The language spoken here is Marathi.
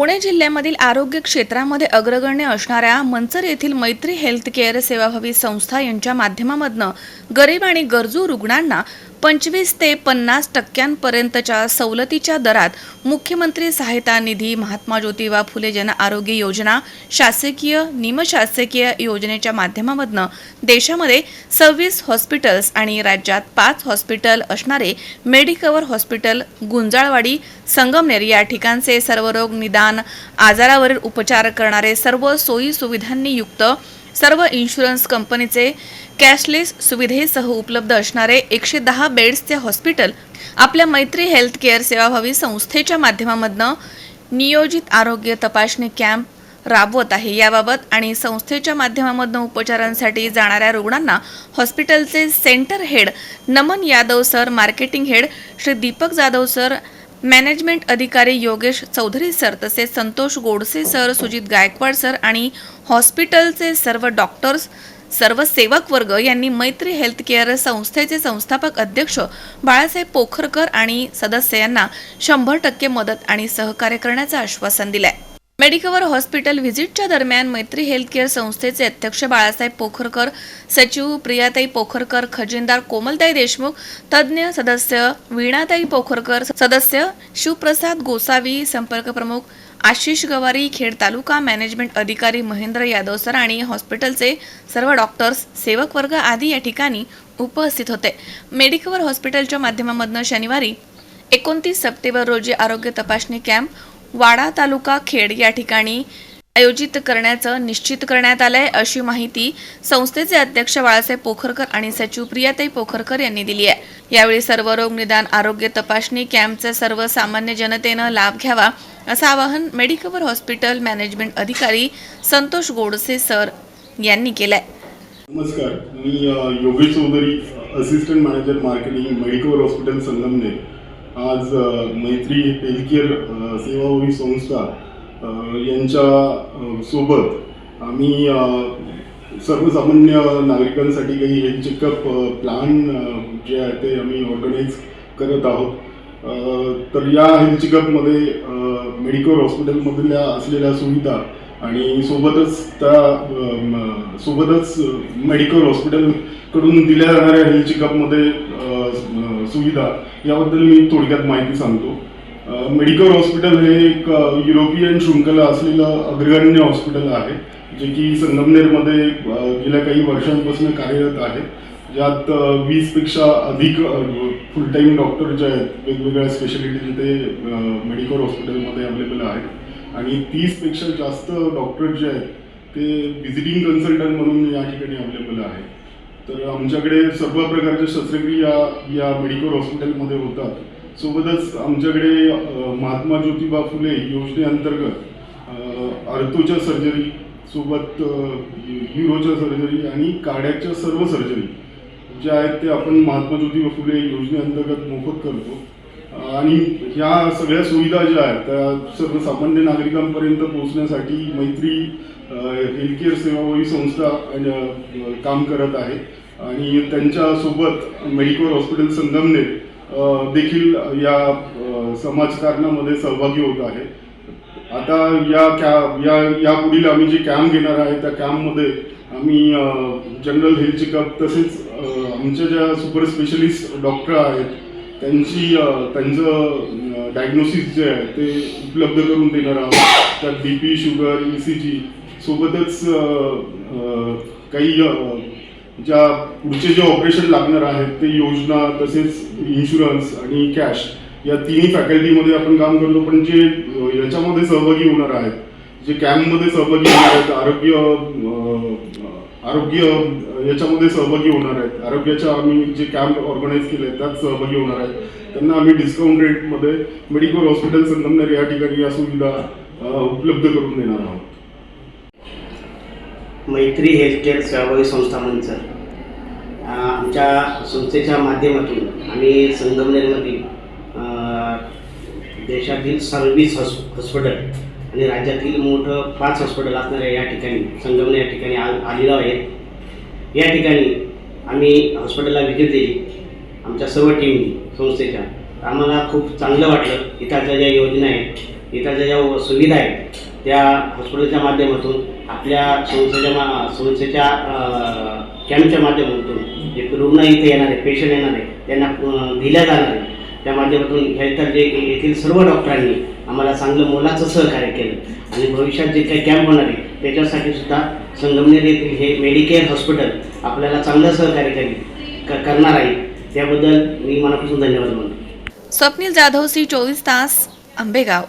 पुणे जिल्ह्यामधील आरोग्य क्षेत्रामध्ये अग्रगण्य असणाऱ्या मंचर येथील मैत्री हेल्थ केअर सेवाभावी संस्था यांच्या माध्यमामधनं गरीब आणि गरजू रुग्णांना पंचवीस ते पन्नास टक्क्यांपर्यंतच्या सवलतीच्या दरात मुख्यमंत्री सहायता निधी महात्मा ज्योतिबा फुले जन आरोग्य योजना शासकीय निमशासकीय योजनेच्या माध्यमामधनं देशामध्ये सव्वीस हॉस्पिटल्स आणि राज्यात पाच हॉस्पिटल असणारे मेडिकवर हॉस्पिटल गुंजाळवाडी संगमनेर या ठिकाणचे सर्व रोग निदान आजारावरील उपचार करणारे सर्व सोयी सुविधांनी युक्त सर्व इन्शुरन्स कंपनीचे कॅशलेस सुविधेसह उपलब्ध असणारे एकशे दहा बेड्सचे हॉस्पिटल आपल्या मैत्री हेल्थ केअर सेवाभावी संस्थेच्या माध्यमामधनं नियोजित आरोग्य तपासणी कॅम्प राबवत आहे. याबाबत आणि संस्थेच्या माध्यमामधनं उपचारांसाठी जाणाऱ्या रुग्णांना हॉस्पिटलचे center head Naman Yadav sir marketing head Shri Deepak Jadhav sir management अधिकारी योगेश चौधरी सर तसेच संतोष गोडसे सर सुजित गायकवाड सर आणि हॉस्पिटलचे सर्व डॉक्टर्स सर्व सेवक वर्ग यांनी मैत्री हेल्थ केअर संस्थेचे संस्थापक अध्यक्ष बाळासाहेब पोखरकर आणि सदस्य यांना शंभर टक्के मदत आणि सहकार्य करण्याचं आश्वासन दिलं मेडिकवर हॉस्पिटल व्हिजिटच्या दरम्यान मैत्री हेल्थकेअर संस्थेचे अध्यक्ष बाळासाहेब पोखरकर सचिव प्रियाताई पोखरकर खजिनदार कोमलताई देशमुख तज्ज्ञ सदस्य वीणाताई पोखरकर सदस्य शिवप्रसाद गोसावी संपर्क प्रमुख आशिष गवारी खेड तालुका मॅनेजमेंट अधिकारी महेंद्र यादव सर आणि हॉस्पिटलचे सर्व डॉक्टर्स सेवक वर्ग आदी या ठिकाणी उपस्थित होते. मेडिकवर हॉस्पिटलच्या माध्यमामधनं शनिवारी एकोणतीस सप्टेंबर रोजी आरोग्य तपासणी कॅम्प वाडा तालुका खेड या ठिकाणी आयोजित करण्याचं निश्चित करण्यात आलंय अशी माहिती संस्थेचे अध्यक्ष बाळासाहेब पोखरकर आणि सचिव प्रियाताई पोखरकर यांनी दिली आहे. यावेळी सर्व रोग निदान आरोग्य तपासणी कॅम्पचा सर्वसामान्य जनतेनं लाभ घ्यावा असं आवाहन मेडिकवर हॉस्पिटल मॅनेजमेंट अधिकारी संतोष गोडसे सर यांनी केलंय. नमस्कार. मी Yogesh Chaudhari assistant manager marketing medical hospital Sangamner. आज मैत्री हेल्थकेअर सेवाभावी संस्था यांच्या सोबत आम्ही सर्वसामान्य नागरिकांसाठी काही हेल्थ चेकअप प्लॅन जे आहे ते आम्ही ऑर्गनाईज करत आहोत. तर या हेल्थ चेकअपमध्ये मेडिकल हॉस्पिटलमधल्या असलेल्या सुविधा आणि सोबतच त्या सोबतच मेडिकल हॉस्पिटलकडून दिल्या जाणाऱ्या हेल्थ चेकअपमध्ये सुविधा याबद्दल मी थोडक्यात माहिती सांगतो. मेडिकल हॉस्पिटल हे एक युरोपियन शृंखला असलेलं अग्रगण्य हॉस्पिटल आहे जे की संगमनेरमध्ये गेल्या काही वर्षांपासून कार्यरत आहे. ज्यात वीसपेक्षा अधिक फुल टाईम डॉक्टर जे आहेत वेगवेगळ्या स्पेशालिटी ते मेडिकल हॉस्पिटलमध्ये अवेलेबल आहेत. आणि तीसपेक्षा जास्त डॉक्टर जे आहेत ते व्हिजिटिंग कन्सल्टंट म्हणून या ठिकाणी अवेलेबल आहेत. तर आमच्याकडे सर्व प्रकारच्या शस्त्रक्रिया या मेडिकल हॉस्पिटलमध्ये होतात. सोबतच आमच्याकडे महात्मा ज्योतिबा फुले योजनेअंतर्गत अर्थोच्या सर्जरी सोबत युरोच्या सर्जरी आणि काड्याच्या सर्व सर्जरी ज्या आहेत ते आपण महात्मा ज्योतिबा फुले योजनेअंतर्गत मोफत करतो. आणि ह्या सगळ्या सुविधा ज्या आहेत त्या सर्वसामान्य नागरिकांपर्यंत पोहोचण्यासाठी मैत्री हेल्थ केअर ही संस्था काम करत आहे. आणि त्यांच्यासोबत मेडिकल हॉस्पिटल संगमनेर देखील या समाजकारणामध्ये सहभागी होत आहे. आता या कॅ या यापुढील आम्ही जे कॅम्प घेणार आहे त्या कॅम्पमध्ये आम्ही जनरल हेल्थ चेकअप तसेच आमच्या ज्या सुपर स्पेशलिस्ट डॉक्टर आहेत त्यांची त्यांचं डायग्नोसिस जे आहे ते उपलब्ध करून देणार आहोत. त्यात B P sugar E C G सोबतच काही ज्या पुढचे जे ऑपरेशन लागणार आहेत ते योजना तसेच इन्शुरन्स आणि कॅश या तिन्ही फॅकल्टीमध्ये आपण काम करतो. पण जे याच्यामध्ये सहभागी होणार आहेत जे कॅम्पमध्ये सहभागी होणार आहेत आरोग्य आरोग्य याच्यामध्ये सहभागी होणार आहेत. आरोग्याच्या आम्ही जे कॅम्प ऑर्गनाईज केले आहेत त्यात सहभागी होणार आहेत. त्यांना आम्ही डिस्काउंट रेटमध्ये मेडिकल हॉस्पिटल संगमनेर या ठिकाणी या सुविधा उपलब्ध करून देणार आहोत. मैत्री हेल्थकेअर सेवाभावी संस्था मंचर सर. आमच्या संस्थेच्या माध्यमातून आम्ही संगमनेरमधील देशातील सर्व्हिस हॉस हॉस्पिटल आणि राज्यातील मोठं पाच हॉस्पिटल असणाऱ्या या ठिकाणी संगमने या ठिकाणी आ आलेलो आहे. या ठिकाणी आम्ही हॉस्पिटलला व्हिजिट दिली. आमच्या सर्व टीमनी संस्थेच्या. आम्हाला खूप चांगलं वाटलं. इथाच्या ज्या योजना आहेत इथाच्या ज्या सुविधा आहेत त्या हॉस्पिटलच्या माध्यमातून आपल्या संस्थेच्या मा संस्थेच्या कॅम्पच्या माध्यमातून जे रुग्ण इथे येणार आहे पेशंट येणार आहे त्यांना दिल्या जाणार. आहे त्या माध्यमातून हे जे येथील सर्व डॉक्टरांनी आम्हाला चांगलं मोलाचं सहकार्य केलं. आणि भविष्यात जे काही कॅम्प होणार आहे त्याच्यासाठी सुद्धा संगमनेर येथील हे मेडिकेअर हॉस्पिटल आपल्याला चांगलं सहकार्य करेल क- करणार आहे. त्याबद्दल मी मनापासून धन्यवाद म्हणतो स्वप्नील जाधव सी चोवीस तास आंबेगाव.